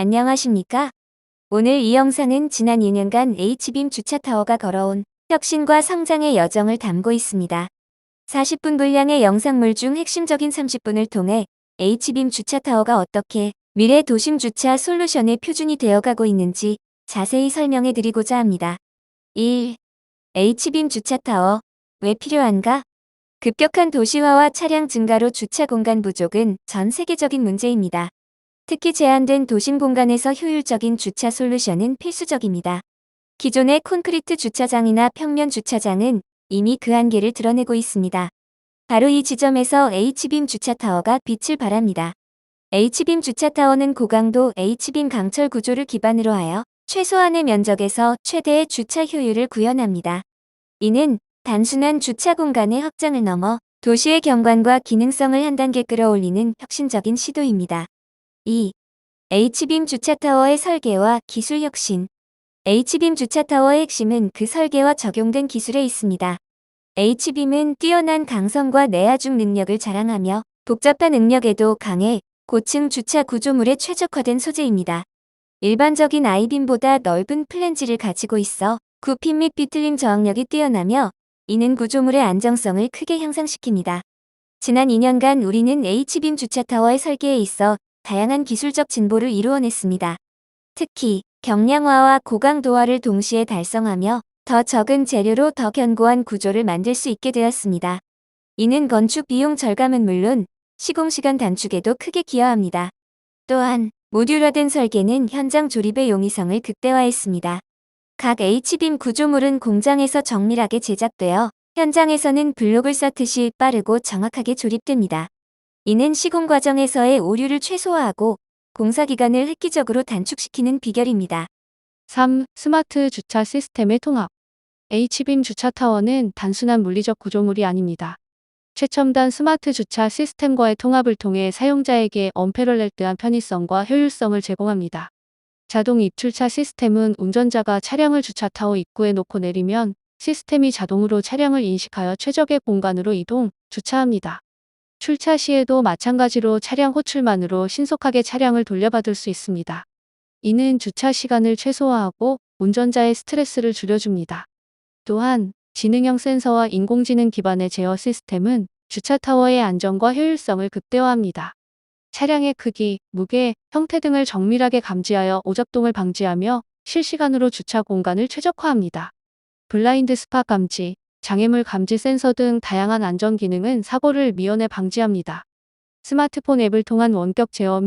안녕하십니까? 오늘 이 영상은 지난 2년간 H빔 주차타워가 걸어온 혁신과 성장의 여정을 담고 있습니다. 40분 분량의 영상물 중 핵심적인 30분을 통해 H빔 주차타워가 어떻게 미래 도심 주차 솔루션의 표준이 되어가고 있는지 자세히 설명해 드리고자 합니다. 1. H빔 주차타워. 왜 필요한가? 급격한 도시화와 차량 증가로 주차 공간 부족은 전 세계적인 문제입니다. 특히 제한된 도심 공간에서 효율적인 주차 솔루션은 필수적입니다. 기존의 콘크리트 주차장이나 평면 주차장은 이미 그 한계를 드러내고 있습니다. 바로 이 지점에서 H빔 주차타워가 빛을 발합니다. H빔 주차타워는 고강도 H빔 강철 구조를 기반으로 하여 최소한의 면적에서 최대의 주차 효율을 구현합니다. 이는 단순한 주차 공간의 확장을 넘어 도시의 경관과 기능성을 한 단계 끌어올리는 혁신적인 시도입니다. 2. H빔 주차타워의 설계와 기술 혁신 H빔 주차타워의 핵심은 그 설계와 적용된 기술에 있습니다. H빔은 뛰어난 강성과 내하중 능력을 자랑하며 복잡한 응력에도 강해 고층 주차 구조물에 최적화된 소재입니다. 일반적인 I빔보다 넓은 플랜지를 가지고 있어 굽힘 및 비틀림 저항력이 뛰어나며 이는 구조물의 안정성을 크게 향상시킵니다. 지난 2년간 우리는 H빔 주차타워의 설계에 있어 다양한 기술적 진보를 이루어냈습니다. 특히 경량화와 고강도화를 동시에 달성하며 더 적은 재료로 더 견고한 구조를 만들 수 있게 되었습니다. 이는 건축 비용 절감은 물론 시공시간 단축에도 크게 기여합니다. 또한 모듈화된 설계는 현장 조립의 용이성을 극대화했습니다. 각 H빔 구조물은 공장에서 정밀하게 제작되어 현장에서는 블록을 쌓듯이 빠르고 정확하게 조립됩니다. 이는 시공 과정에서의 오류를 최소화하고 공사 기간을 획기적으로 단축시키는 비결입니다. 3. 스마트 주차 시스템의 통합. H빔 주차타워는 단순한 물리적 구조물이 아닙니다. 최첨단 스마트 주차 시스템과의 통합을 통해 사용자에게 언패럴렐드한 편의성과 효율성을 제공합니다. 자동 입출차 시스템은 운전자가 차량을 주차타워 입구에 놓고 내리면 시스템이 자동으로 차량을 인식하여 최적의 공간으로 이동, 주차합니다. 출차 시에도 마찬가지로 차량 호출만으로 신속하게 차량을 돌려받을 수 있습니다. 이는 주차 시간을 최소화하고 운전자의 스트레스를 줄여줍니다. 또한 지능형 센서와 인공지능 기반의 제어 시스템은 주차 타워의 안정과 효율성을 극대화합니다. 차량의 크기, 무게, 형태 등을 정밀하게 감지하여 오작동을 방지하며 실시간으로 주차 공간을 최적화합니다. 블라인드 스팟 감지, 장애물 감지 센서 등 다양한 안전 기능은 사고를 미연에 방지합니다. 스마트폰 앱을 통한 원격 제어